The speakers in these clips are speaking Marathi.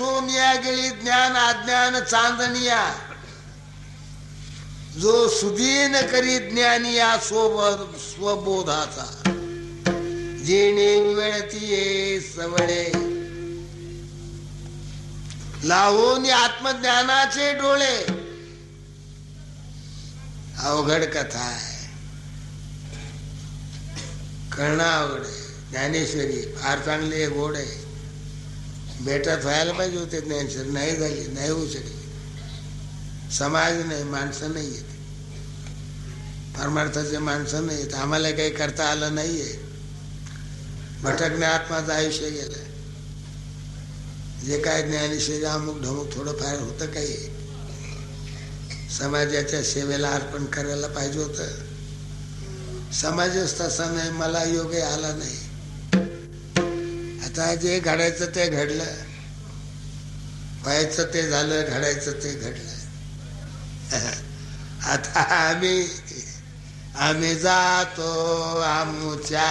सोनिया गेली ज्ञान अज्ञान चांदनिया. जो सुदीन करी ज्ञानिया सोबत स्वबोधाचा. जेणे वेळती सवळे. लावून आत्मज्ञानाचे डोळे. अवघड कथा आहे. कळणं अवघड आहे. ज्ञानेश्वरी फार चांगले गोड आहे. भेटत व्हायला पाहिजे होते ज्ञानेश्वरी नाही झाली नाही होऊ शकली समाज नाही माणसं नाही येत परमार्थाचे माणसं नाही येत आम्हाला काही करता आलं नाही आहे भटकणे आत्माचं आयुष्य गेलं जे काय ज्ञानेश्वरी अमुक ढमुक थोडंफार होतं काही। समाजाच्या सेवेला अर्पण करायला पाहिजे होतं। समाजच तसा नाही मला योग्य आला नाही। आता जे घडायचं ते घडलं. व्हायचं ते झालं घडायचं ते घडलं. आता आम्ही आम्ही जातो आमच्या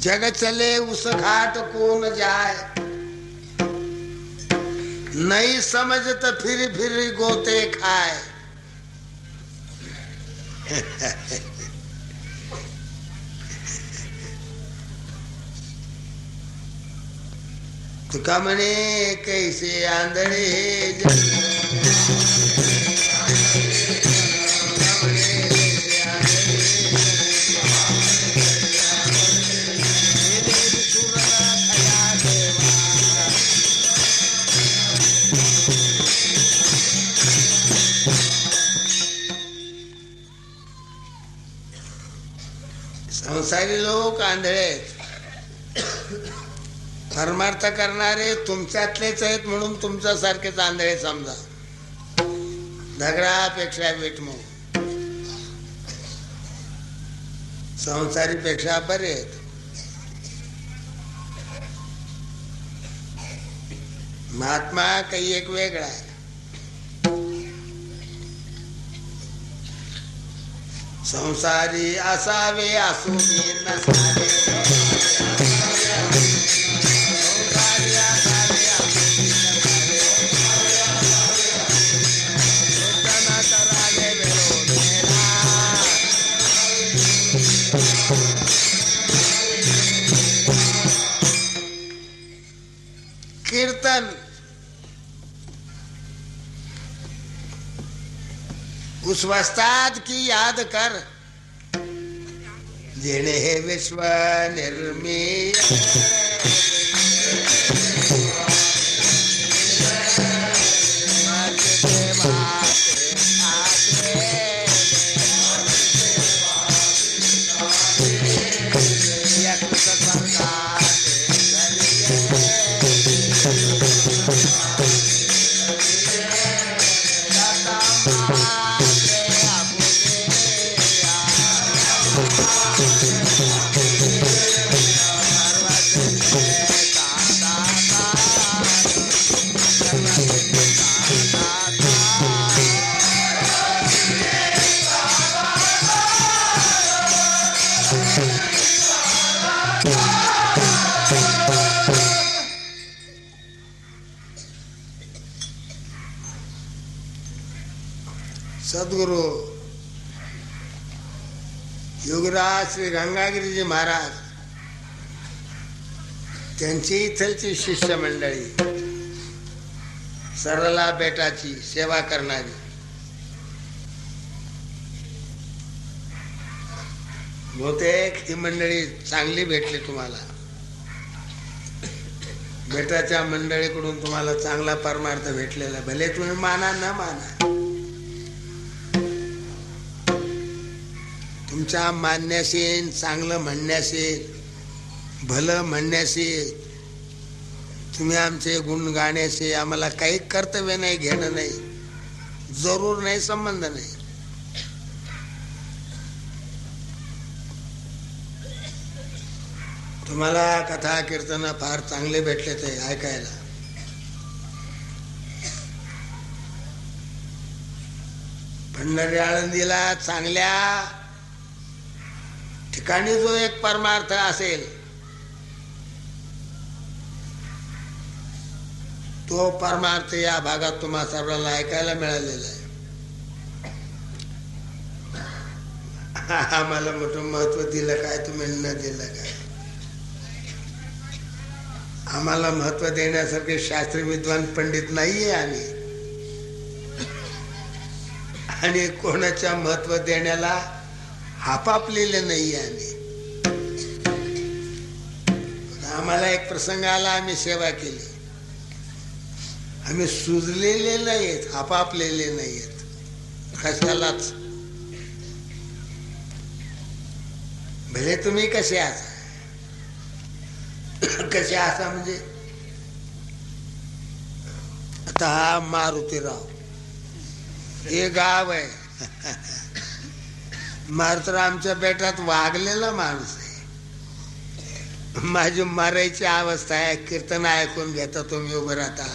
जग चले उस घाट कोण जाय नहीं समझत फिर फिर गोते खाय तुका म्हणे कैसे आंधळे जग लोक आंधळे आहेत. परमार्थ करणारे तुमच्यातलेच आहेत म्हणून तुमच्यासारखेच आंधळे समजा. दगडापेक्षा विटमू संसारीपेक्षा बरे आहेत. महात्मा काही एक वेगळा आहे. संसारी असावे असूनी नसावे. विश्वस्ताद की याद कर. जेणे हे विश्व निर्मीय. गंगागिरीजी महाराज त्यांची इथलची शिष्य मंडळी सरला बेटाची सेवा करणारी. बहुतेक ही मंडळी चांगली भेटली तुम्हाला. बेटाच्या मंडळीकडून तुम्हाला चांगला परमार्थ भेटलेला. भले तुम्ही माना न माना. तुमच्या मान्याशी चांगलं म्हणण्याशी भलं म्हणण्याशी तुम्ही आमचे गुण गाण्याशी आम्हाला काही कर्तव्य नाही घेणं नाही जरूर नाही संबंध नाही. तुम्हाला कथा कीर्तन फार चांगले भेटले ते ऐकायला. पंढरी आळंदीला चांगल्या ठिकाणी जो एक परमार्थ असेल तो परमार्थ या भागात तुम्हा सर्वांना ऐकायला मिळालेला आहे. आम्हाला मोठं महत्त्व दिलं काय तुम्ही न दिलं काय? आम्हाला महत्त्व देण्यासारखे शास्त्री विद्वान पंडित नाहीये आम्ही. आणि कोणाच्या महत्त्व देण्याला हापापलेले नाही आम्ही. आम्हाला एक प्रसंग आला आम्ही सेवा केली. आम्ही सुजलेले नाहीत हापापलेले नाहीत कशालाच? भले तुम्ही कसे असा कसे असा म्हणजे आता हा मारुतीराव. हे गाव आहे. मारुतीराव आमच्या बेटात वागलेला माणूस आहे. माझी मारायची अवस्था आहे कीर्तन ऐकून घेता तुम्ही उभं राहता.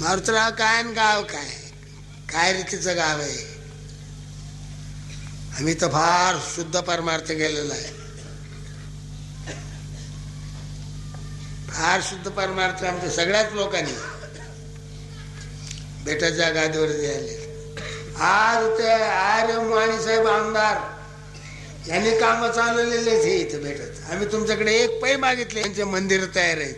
मारुतराव काय गाव काय? काय रीतीचं गाव आहे? आम्ही तर फार शुद्ध परमार्थ गेलेला आहे. फार शुद्ध परमार्थ आमच्या सगळ्याच लोकांनी. बेटाच्या गादीवर आले. आज ते आर्य माणी साहेब आमदार. यांनी काम चालवलेलेच हे इथं भेटत. आम्ही तुमच्याकडे एक पै मागितले यांचे मंदिर तयार आहेत.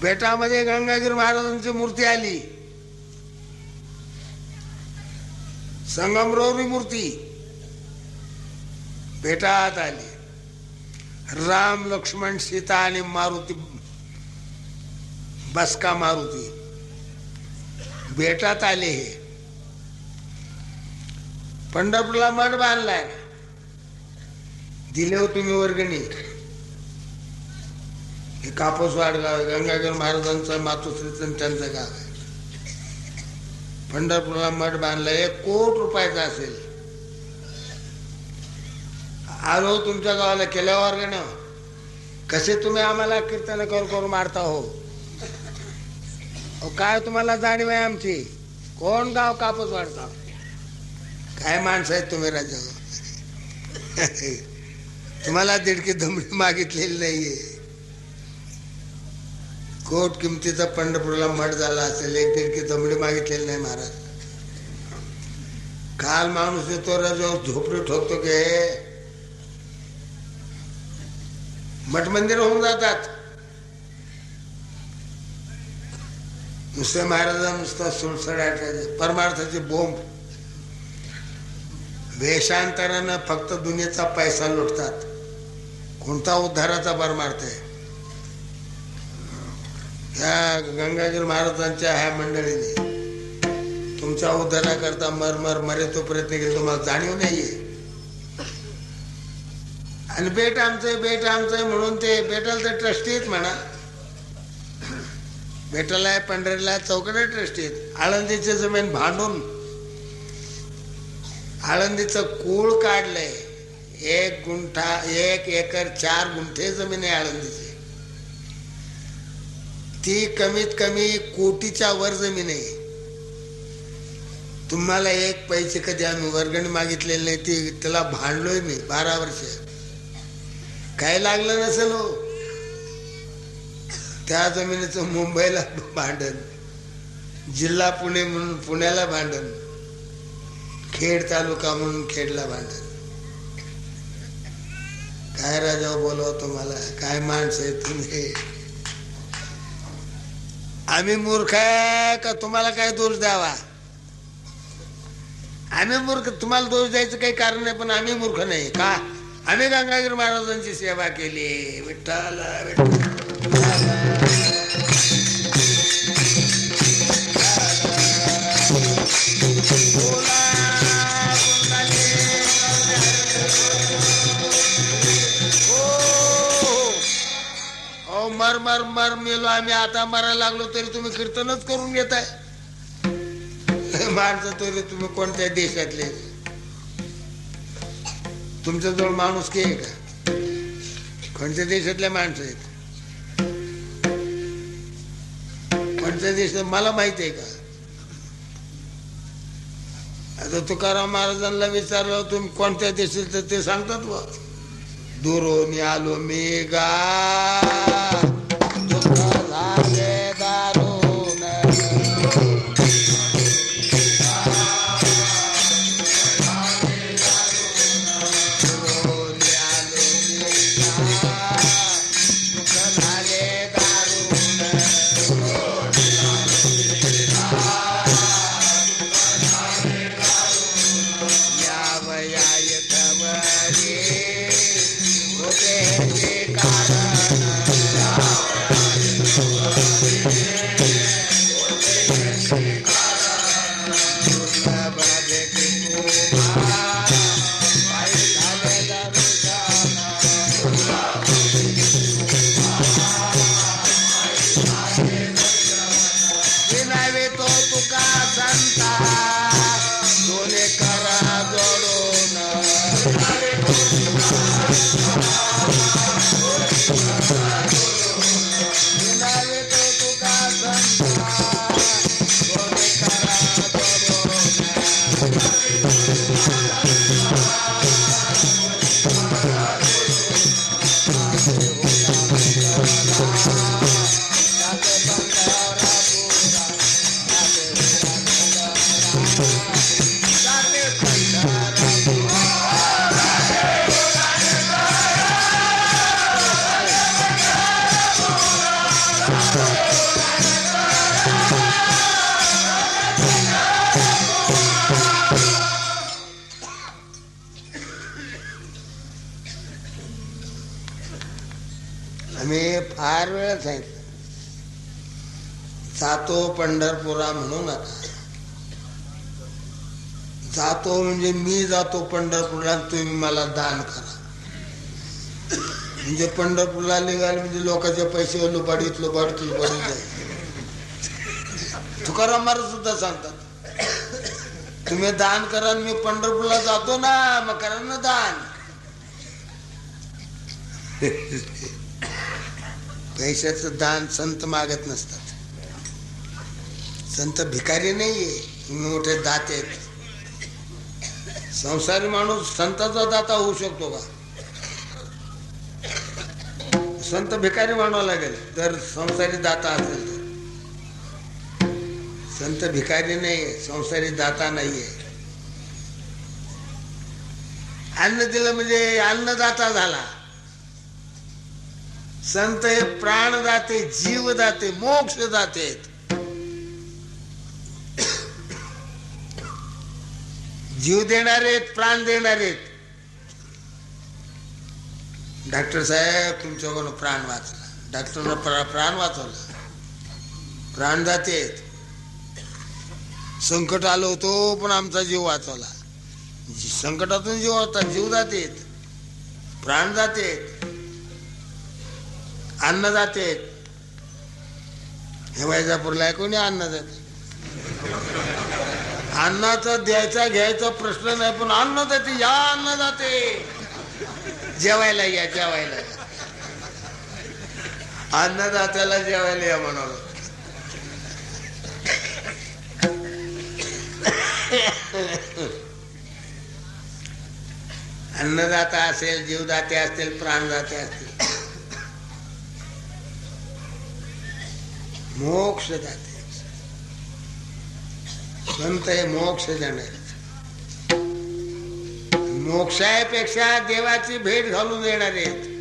बेटामध्ये गंगागिरी महाराजांची मूर्ती आली. संगमरवरी मूर्ती बेटात आली. राम लक्ष्मण सीता आणि मारुती बसका मारुती. बेटात आले हे. पंढरपूरला मठ बांधलाय दिले हो तुम्ही वर्गणी. हे कापूस वाडगाव आहे गंगाधर महाराजांचं मातोश्रीचं त्यांचं गाव आहे. पंढरपूरला मठ बांधला एक कोट रुपयाचा असेल. आलो तुमच्या गावाला केल्या वर्गण. कसे तुम्ही आम्हाला कीर्तन कर करून मारता हो? काय तुम्हाला जाणीव आहे आमची? कोण गाव कापूस वाढता? काय माणसं आहेत तुम्ही राजा? तुम्हाला दिडकी दमडी मागितलेली नाहीये. कोट किमतीचा पंढरपूरला मठ झाला असेल एक दीडकी दमडी मागितलेली नाही महाराज. काल माणूस येतो राजावर झोपडी ठोकतो गे मठ मंदिर होऊन जातात. दुसऱ्या महाराजा नुसता सुळसडाट परमार्थाचे बोंब. वेषांतरानं फक्त दुनियेचा पैसा लुटतात. कोणता उद्धाराचा परमार्थ आहे? ह्या गंगाधर महाराजांच्या ह्या मंडळीने तुमच्या उद्धाराकरता मर मर मरे तो प्रयत्न केला तुम्हाला जाणीव नाहीये. आणि बेट आमचं बेट आमचं म्हणून ते बेटाल तर ट्रस्टीच म्हणा. बेटाला आहे पंढरीला चौकडे ट्रस्टी आहेत आळंदीची जमीन भांडून. आळंदीचं कूळ काढलंय. एक गुंठा एक एकर चार गुंठे जमीन आहे आळंदीची. ती कमीत कमी कोटीच्या वर जमीन आहे. तुम्हाला एक पैसे कधी आम्ही वर्गणी मागितलेली नाही ती त्याला भांडलोय मी बारा वर्ष. काय लागलं नसेल हो. त्या जमिनीचं मुंबईला भांडण जिल्हा पुणे म्हणून पुण्याला भांडण खेड तालुका म्हणून खेडला भांडण. काय राजा बोलव तुम्हाला काय माणसं आहे तुम्ही? आम्ही मूर्ख आहे का? तुम्हाला काय दोष द्यावा? आम्ही मूर्ख तुम्हाला दोष द्यायचं काही कारण नाही पण आम्ही मूर्ख नाही का? आम्ही गंगागीर महाराजांची सेवा केली विठ्ठल विठ्ठल. हो, मर मर मर मेलो आम्ही. आता मरायला लागलो तरी तुम्ही कीर्तनच करून घेताय. माणसं तरी तुम्ही कोणत्या देशातले? तुमच्याजवळ माणूस की आहे का? कोणत्या देशातल्या माणसं आहेत? कोणत्या देशात? मला माहिती आहे का? आता तुकाराम महाराजांना विचारलं तुम्ही कोणत्या देशील तर ते सांगतात बा दुरून आलो मी गा पंढरपुरा म्हणू नका जातो म्हणजे मी जातो पंढरपूरला तुम्ही मला दान करा. म्हणजे पंढरपूरला निघाल म्हणजे लोकांचे पैसे लुबाडीत लुबाडीत लुबाडीत जाईल. तुकाराम महाराज सुद्धा सांगतात. तुम्ही दान करा आणि मी पंढरपूरला जातो ना मग करा ना दान. पैशाचं दान संत मागत नसतात. संत भिकारी नाहीये मोठे दाते आहेत. संसारी माणूस संताचा दाता होऊ शकतो का? संत भिकारी म्हणावा लागेल तर संसारी दाता असेल तर. संत भिकारी नाहीये संसारी दाता नाहीये अन्न दिलं म्हणजे अन्नदाता झाला. संत हे प्राणदाते जीवदाते मोक्षदाते आहेत. जीव देणारे आहेत प्राण देणारे आहेत. डॉक्टर साहेब तुमच्याकडून प्राण वाचला. डॉक्टरनं प्रा- प्राण वाचवला. प्राण जाते संकट आलो होतो पण आमचा जीव वाचवला. जी- संकटातून जीव होता जीव जाते प्राण जाते अन्न जाते हे वैजापूरला आहे कोणी अन्नदाते? अन्नाचा द्यायचा घ्यायचा प्रश्न नाही पण अन्न जाते या अन्नदाते जेवायला या जेवायला या. अन्नदात्याला जेवायला या म्हणाल अन्नदाता असेल जीवदाते असतील प्राणदाते असतील. मोक्षदाते. संत हे मोक्ष देणार मोक्षापेक्षा देवाची भेट घालून देणार आहेत.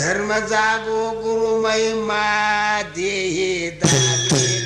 धर्म जागो गुरुमय मा देहे दातेला